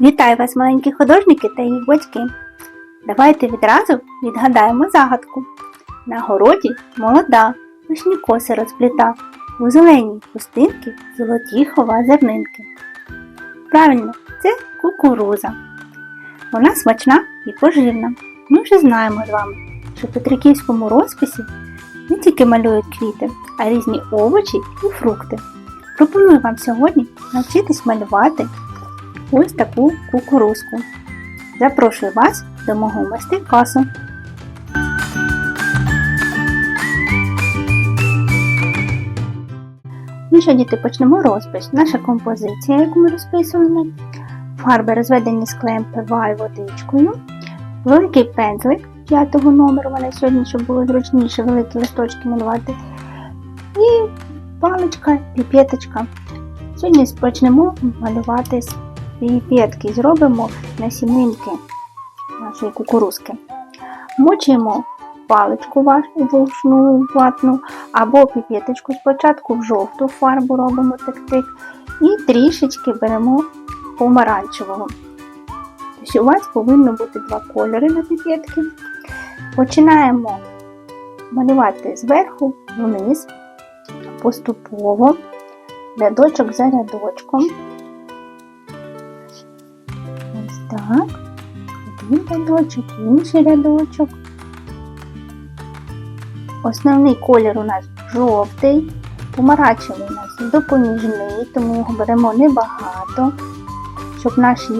Вітаю вас, маленькі художники та їх батьки. Давайте відразу відгадаємо загадку. На городі молода, пишні коси розпліта, у зеленій пустинки золоті хова зернинки. Правильно, це кукуруза. Вона смачна і поживна. Ми вже знаємо з вами, що в петриківському розписі не тільки малюють квіти, а різні овочі і фрукти. Пропоную вам сьогодні навчитись малювати ось таку кукурузку. Запрошую вас до мого майстер-класу. Ну що, діти, почнемо розпис. Наша композиція, яку ми розписуємо. Фарби розведені з клеєм ПВА і водичкою. Великий пензлик 5 номеру, мене сьогодні, щоб було зручніше великі листочки малювати. І паличка, піпеточка. Сьогодні почнемо малювати з піпетки. Зробимо насінинки нашої кукурузки. Мочимо паличку вручну ватну або піпеточку спочатку в жовту фарбу робимо тик-тик і трішечки беремо помаранчевого. Тобто у вас повинно бути два кольори на піпетки. Починаємо малювати зверху вниз, поступово, рядочок за рядочком. Так. Один рядочок, інший рядочок. Основний колір у нас жовтий, помаранчевий у нас допоміжний, тому його беремо небагато. Щоб наші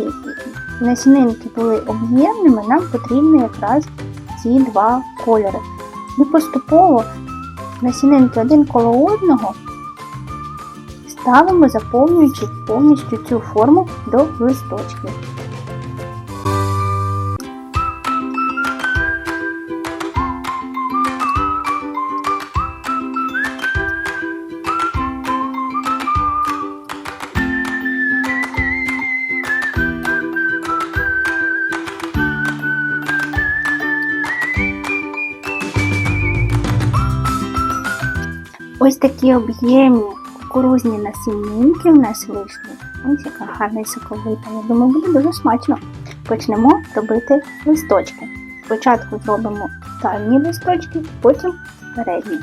насінинки були об'ємними, нам потрібні якраз ці два кольори. І поступово насінинки один коло одного ставимо, заповнюючи повністю цю форму до листочків. Ось такі об'ємні кукурузні насінинки в нас вийшли. Ось яка гарна і соковита. Я думаю, буде дуже смачно. Почнемо робити листочки. Спочатку зробимо дальні листочки, потім передні.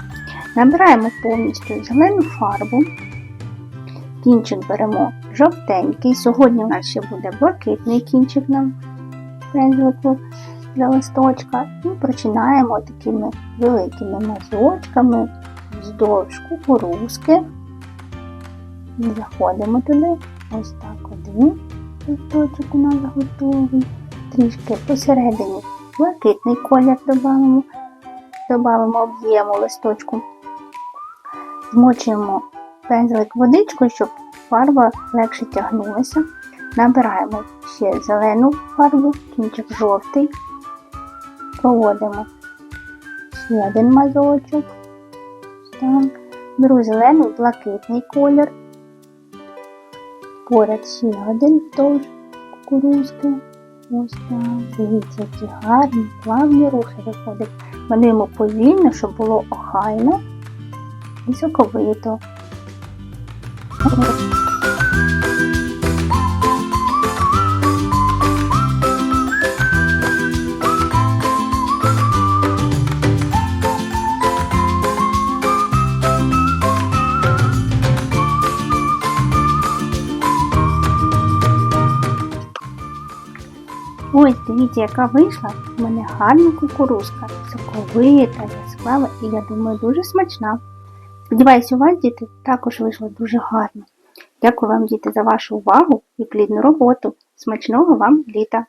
Набираємо повністю зелену фарбу. Кінчик беремо жовтенький. Сьогодні у нас ще буде блакитний кінчик на пензлику для листочка. І починаємо такими великими мазочками вздовж кукурузки. Заходимо туди. Ось так один листочок у нас готовий. Трішки посередині блакитний колір додамо, додамо об'єму листочку. Змочуємо пензлик водичкою, щоб фарба легше тягнулася. Набираємо ще зелену фарбу, кінчик жовтий. Проводимо ще один мазочок. Так. Беру зелений блакитний колір. Поряд ще один вздовж кукурузки. Ось так. Дивіться, які гарні, плавні рухи виходять. Малюємо повільно, щоб було охайно і соковито. Ось, дивіться, яка вийшла. У мене гарна кукурузка, соковита, яскрава і, я думаю, дуже смачна. Сподіваюся, у вас, діти, також вийшло дуже гарно. Дякую вам, діти, за вашу увагу і плідну роботу. Смачного вам літа!